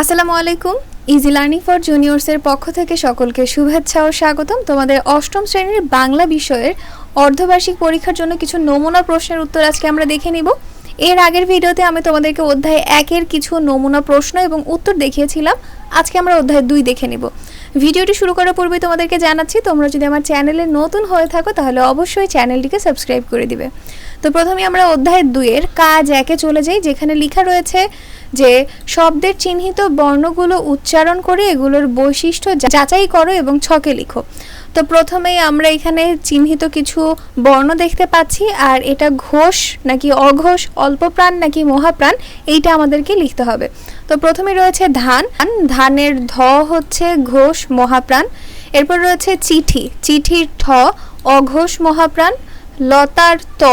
আসসালামু আলাইকুম। Easy learning for জুনিয়র্সের পক্ষ থেকে সকলকে শুভেচ্ছা ও স্বাগতম। তোমাদের অষ্টম শ্রেণির বাংলা বিষয়ের অর্ধবার্ষিক পরীক্ষার জন্য কিছু নমুনা প্রশ্নের উত্তর আজকে আমরা দেখে নিব। এর আগের ভিডিওতে আমি তোমাদেরকে অধ্যায় একের কিছু নমুনা প্রশ্ন এবং উত্তর দেখিয়েছিলাম। আজকে আমরা অধ্যায় দুই দেখে নিব। ভিডিওটি শুরু করার পূর্বে তোমাদেরকে জানাচ্ছি, তোমরা যদি আমার চ্যানেলে নতুন হয়ে থাকো, তাহলে অবশ্যই চ্যানেলটিকে সাবস্ক্রাইব করে দিবে। তো প্রথমে আমরা অধ্যায় দুইয়ের কাজ একে চলে যাই, যেখানে লেখা রয়েছে যে, শব্দের চিহ্নিত বর্ণগুলো উচ্চারণ করে এগুলোর বৈশিষ্ট্য যাচাই করো এবং ছকে লিখো। তো প্রথমেই আমরা এখানে চিহ্নিত কিছু বর্ণ দেখতে পাচ্ছি, আর এটা ঘোষ নাকি অঘোষ, অল্পপ্রাণ নাকি মহাপ্রাণ, এইটা আমাদেরকে লিখতে হবে। তো প্রথমে রয়েছে ধান। ধানের ধ হচ্ছে ঘোষ, মহাপ্রাণ। এরপর রয়েছে চিঠি। চিঠির ঠ, অঘোষ, মহাপ্রাণ। লতার ত,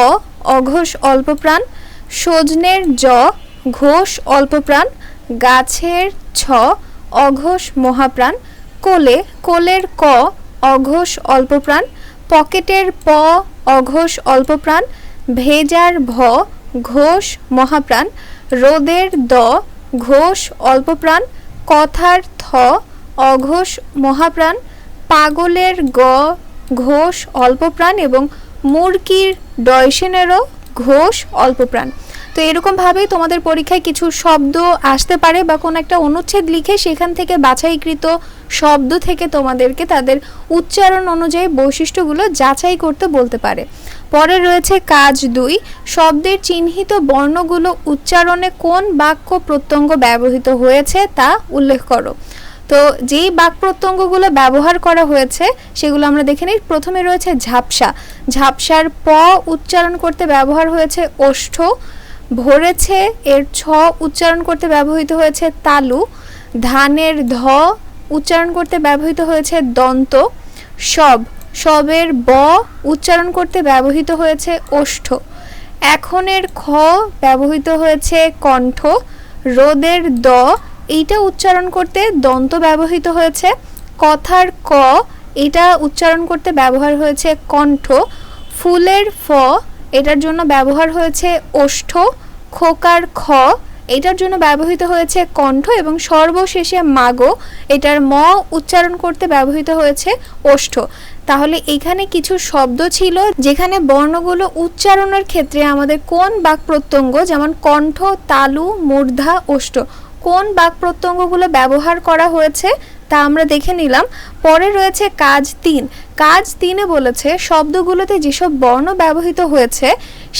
অঘোষ, অল্পপ্রাণ। সজনের জ, ঘোষ, অল্পপ্রাণ। গাছের ছ, অঘোষ, মহাপ্রাণ। কোলে, কোলের ক অঘোষ অল্পপ্রাণ, পকেটের প অঘোষ অল্পপ্রাণ, ভেজার ভ ঘোষ মহাপ্রাণ, রোদের দ ঘোষ অল্পপ্রাণ, কথার থ অঘোষ মহাপ্রাণ, পাগলের গ ঘোষ অল্পপ্রাণ এবং মুরগির ডয়সেনেরও ঘোষ অল্পপ্রাণ। তো এরকমভাবেই তোমাদের পরীক্ষায় কিছু শব্দ আসতে পারে বা কোনো একটা অনুচ্ছেদ লিখে সেখান থেকে বাছাইকৃত শব্দ থেকে তোমাদেরকে তাদের উচ্চারণ অনুযায়ী বৈশিষ্ট্যগুলো যাচাই করতে বলতে পারে। পরে রয়েছে কাজ দুই, শব্দের চিহ্নিত বর্ণগুলো উচ্চারণে কোন বাক্য প্রত্যঙ্গ ব্যবহৃত হয়েছে তা উল্লেখ করো। তো যেই বাক প্রত্যঙ্গগুলো ব্যবহার করা হয়েছে সেগুলো আমরা দেখে নিই। প্রথমে রয়েছে ঝাপসা। ঝাপসার প উচ্চারণ করতে ব্যবহার হয়েছে ওষ্ঠ ভরেছে, এর ছ উচ্চারণ করতে ব্যবহৃত হয়েছে তালু, ধানের ধ উচ্চারণ করতে ব্যবহৃত হয়েছে দন্ত, সব, সবের ব উচ্চারণ করতে ব্যবহৃত হয়েছে ওষ্ঠ। এখনের খ ব্যবহৃত হয়েছে কণ্ঠ, রোদের দ, এইটা উচ্চারণ করতে দন্ত ব্যবহৃত হয়েছে, কথার ক এটা উচ্চারণ করতে ব্যবহার হয়েছে কণ্ঠ, ফুলের ফ, এটার জন্য ব্যবহার হয়েছে ওষ্ঠ খোকার খ, এটার জন্য ব্যবহৃত হয়েছে কণ্ঠ এবং সর্বশেষে মাগো, এটার ম উচ্চারণ করতে ব্যবহৃত হয়েছে ওষ্ঠ। তাহলে এখানে কিছু শব্দ ছিল যেখানে বর্ণগুলো উচ্চারণের ক্ষেত্রে আমাদের কোন বাক প্রত্যঙ্গ যেমন কণ্ঠ, তালু, মূর্ধা, ওষ্ঠ, কোন বাক প্রত্যঙ্গগুলো ব্যবহার করা হয়েছে? তা আমরা দেখে নিলাম। পরে রয়েছে কাজ তিন। কাজ তিনে বলেছে, শব্দগুলোতে যেসব বর্ণ ব্যবহৃত হয়েছে,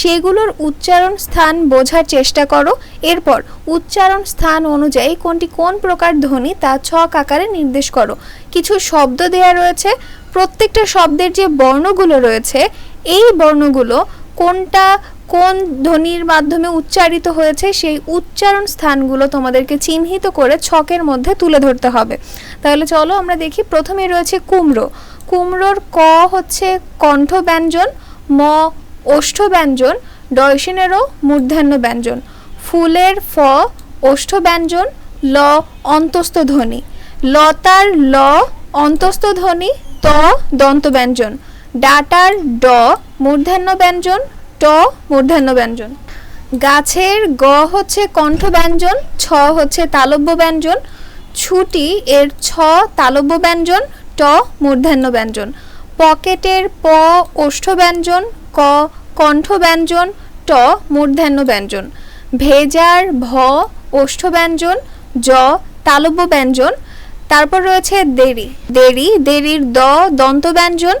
সেগুলোর উচ্চারণ স্থান বোঝার চেষ্টা করো। এরপর, উচ্চারণ স্থান অনুযায়ী কোনটি কোন প্রকার ধ্বনি তা ছক আকারে নির্দেশ করো। কিছু শব্দ দেয়া রয়েছে। প্রত্যেকটা শব্দের যে বর্ণগুলো রয়েছে, এই বর্ণগুলো কোনটা কোন ধ্বনির মাধ্যমে উচ্চারিত হয়েছে সেই উচ্চারণ স্থানগুলো তোমাদেরকে চিহ্নিত করে ছকের মধ্যে তুলে ধরতে হবে। তাহলে চলো আমরা দেখি প্রথমে রয়েছে কুমড়ো। কুমড়োর ক হচ্ছে কণ্ঠ ব্যঞ্জন ম ওষ্ঠ ব্যঞ্জন ডয়সিনেরও মূর্ধান্য ব্যঞ্জন ফুলের ফ ওষ্ঠ ব্যঞ্জন ল অন্তস্থ ধ্বনি লতার ল অন্তস্থ ধ্বনি ত দন্ত ব্যঞ্জন ডাটার ড মূর্ধান্য ব্যঞ্জন ট মূর্ধান্য ব্যঞ্জন। গাছের গ হচ্ছে কণ্ঠ ব্যঞ্জন, ছ হচ্ছে তালব্য ব্যঞ্জন, ছুটি এর ছ তালব্য ব্যঞ্জন, ট মূর্ধান্য ব্যঞ্জন। পকেটের প ওষ্ঠ ব্যঞ্জন, ক কণ্ঠ ব্যঞ্জন, ট মূর্ধান্য ব্যঞ্জন। ভেজার ভ ওষ্ঠ ব্যঞ্জন, জ তালব্য ব্যঞ্জন। তারপর রয়েছে দেরি। দেরি, দেরির দ দন্ত ব্যঞ্জন,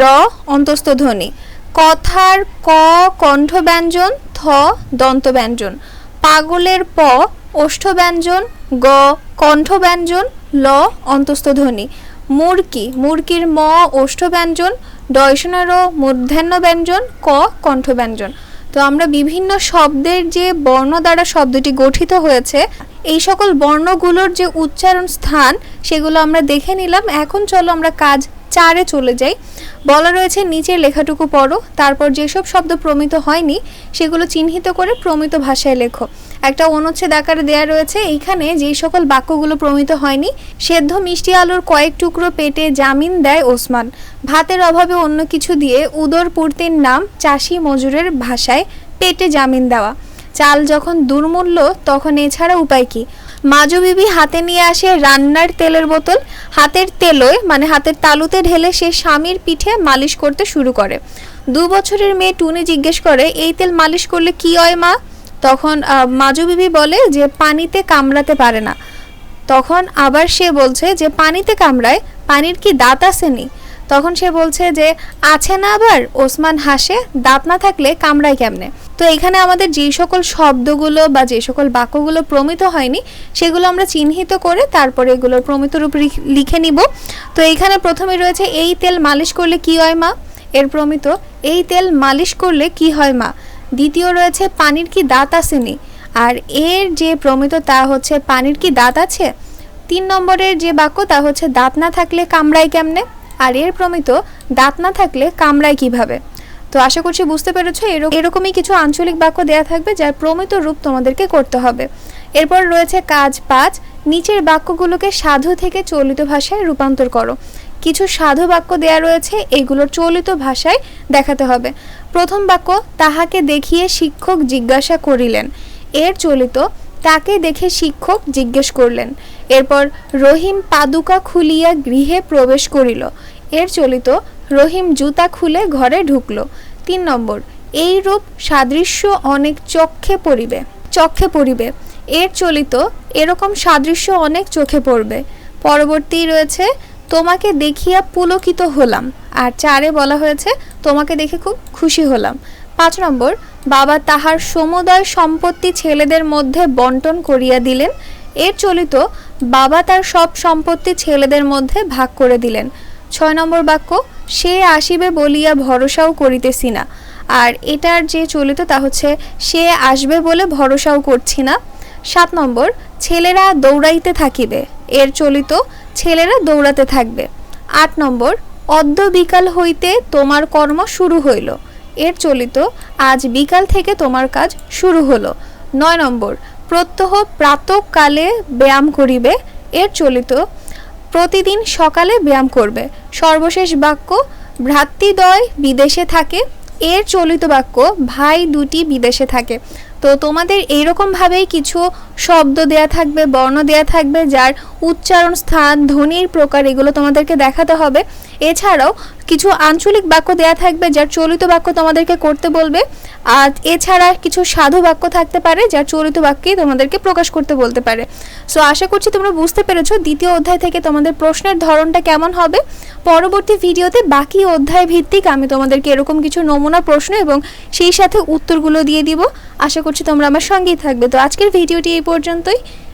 র অন্তস্থ ধ্বনি কথার ক কণ্ঠ ব্যঞ্জন থ দন্ত ব্যঞ্জন পাগলের প ওষ্ঠ ব্যঞ্জন গ কণ্ঠ ব্যঞ্জন ল অন্তস্থ ধ্বনি মুরকি, মুরকির ম ওষ্ঠ ব্যঞ্জন ডয়সনের মূর্ধান্য ব্যঞ্জন ক কণ্ঠ ব্যঞ্জন তো আমরা বিভিন্ন শব্দের যে বর্ণ দ্বারা শব্দটি গঠিত হয়েছে, এই সকল বর্ণগুলোর যে উচ্চারণ স্থান, সেগুলো আমরা দেখে নিলাম। এখন চলো আমরা কাজ চারে চলে যাই। বলা রয়েছে, নিচের লেখাটুকু পড়ো। তারপর যেসব শব্দ প্রমিত হয়নি, সেগুলো চিহ্নিত করে প্রমিত ভাষায় লেখো। একটা অনুচ্ছেদ আকারে দেয়া রয়েছে, এইখানে যেই সকল বাক্যগুলো প্রমিত হয়নি, সেদ্ধ মিষ্টি আলুর কয়েক টুকরো পেটে জামিন দেয় ওসমান। ভাতের অভাবে অন্য কিছু দিয়ে উদর পূর্তির নাম চাষি মজুরের ভাষায় পেটে জামিন দেওয়া। চাল যখন দুর্মূল্য, তখন এছাড়া উপায় কি? মাজু বিবি হাতে নিয়ে আসে রান্নার তেলের বোতল। হাতের তেলোয় মানে হাতের তালুতে ঢেলে সে স্বামীর পিঠে মালিশ করতে শুরু করে। দু বছরের মেয়ে টুনি জিজ্ঞেস করে, এই তেল মালিশ করলে কি হয় মা? তখন মাজু বিবি বলে যে, পানিতে কামড়াতে পারে না। তখন আবার সে বলছে যে, পানিতে কামড়ায়? পানির কি দাঁত আসেনি তখন সে বলছে যে, আছে না আবার? ওসমান হাসে, দাঁত না থাকলে কামড়ায় কেমনে? তো এখানে আমাদের যে সকল শব্দগুলো বা যে সকল বাক্যগুলো প্রমিত হয়নি, সেগুলো আমরা চিহ্নিত করে তারপরে এগুলোর প্রমিত রূপ লিখে নিব। তো এখানে প্রথমে রয়েছে, এই তেল মালিশ করলে কি হয় মা? এর প্রমিত, এই তেল মালিশ করলে কি হয় মা? দ্বিতীয় রয়েছে, পানির কি দাঁত আসেনি আর এর যে প্রমিত তা হচ্ছে, পানির কি দাঁত আছে? তিন নম্বরের যে বাক্য তা হচ্ছে, দাঁত না থাকলে কামড়ায় কেমনে? আর এর প্রমিত দাঁত না থাকলে কামড়ায় কীভাবে? তো আশা করছি বুঝতে পেরেছ এরকমই কিছু আঞ্চলিক বাক্য দেয়া থাকবে যার প্রমিত রূপ তোমাদেরকে করতে হবে। এরপর রয়েছে কাজ পাঁচ, নিচের বাক্যগুলোকে সাধু থেকে চলিত ভাষায় রূপান্তর করো। কিছু সাধু বাক্য দেয়া রয়েছে এগুলোর চলিত ভাষায় দেখাতে হবে। প্রথম বাক্য, তাহাকে দেখিয়ে শিক্ষক জিজ্ঞাসা করিলেন। এর চলিত তাকে দেখে শিক্ষক জিজ্ঞেস করলেন। এরপর রহিম পাদুকা খুলিয়া গৃহে প্রবেশ করিল। এর চলিত রহিম জুতা খুলে ঘরে ঢুকল। তিন নম্বর, এই রূপ সাদৃশ্য অনেক চক্ষে পড়িবে। চক্ষে পড়িবে। এর চলিত এরকম সাদৃশ্য অনেক চোখে পড়বে। পরবর্তী রয়েছে, তোমাকে দেখিয়া পুলকিত হলাম। আর চারে বলা হয়েছে, তোমাকে দেখে খুব খুশি হলাম। পাঁচ নম্বর, বাবা তাহার সমুদয় সম্পত্তি ছেলেদের মধ্যে বন্টন করিয়া দিলেন। এর চলিত, বাবা তার সব সম্পত্তি ছেলেদের মধ্যে ভাগ করে দিলেন। ছয় নম্বর বাক্য, সে আসিবে বলিয়া ভরসাও করিতেছি না। আর এটার যে চলিত তা হচ্ছে, সে আসবে বলে ভরসাও করছি না। সাত নম্বর, ছেলেরা দৌড়াইতে থাকিবে। এর চলিত, ছেলেরা দৌড়াতে থাকবে। আট নম্বর অদ্য বিকাল হইতে তোমার কর্ম শুরু হইল। এর চলিত আজ বিকাল থেকে তোমার কাজ শুরু হলো। নয় নম্বর, প্রত্যহ প্রাতকালে ব্যায়াম করিবে। এর চলিত, প্রতিদিন সকালে ব্যায়াম করবে। সর্বশেষ বাক্য, ভ্রাতৃদ্বয় বিদেশে থাকে। এর চলিত বাক্য, ভাই দুটি বিদেশে থাকে। তো তোমাদের এইরকমভাবেই কিছু শব্দ দেয়া থাকবে, বর্ণ দেয়া থাকবে, যার উচ্চারণ, স্থান, ধ্বনির প্রকার এগুলো তোমাদেরকে দেখাতে হবে। এছাড়াও কিছু আঞ্চলিক বাক্য দেয়া থাকবে যার চলিত বাক্য তোমাদেরকে করতে বলবে। আর এছাড়া কিছু সাধু বাক্য থাকতে পারে যার চলিত বাক্যেই তোমাদেরকে প্রকাশ করতে বলতে পারে। সো আশা করছি তোমরা বুঝতে পেরেছ দ্বিতীয় অধ্যায় থেকে তোমাদের প্রশ্নের ধরনটা কেমন হবে। পরবর্তী ভিডিওতে বাকি অধ্যায় ভিত্তিক আমি তোমাদেরকে এরকম কিছু নমুনা প্রশ্ন এবং সেই সাথে উত্তরগুলো দিয়ে দিব। আশা করছি তোমরা আমার সঙ্গেই থাকবে। তো আজকের ভিডিওটি এই পর্যন্তই।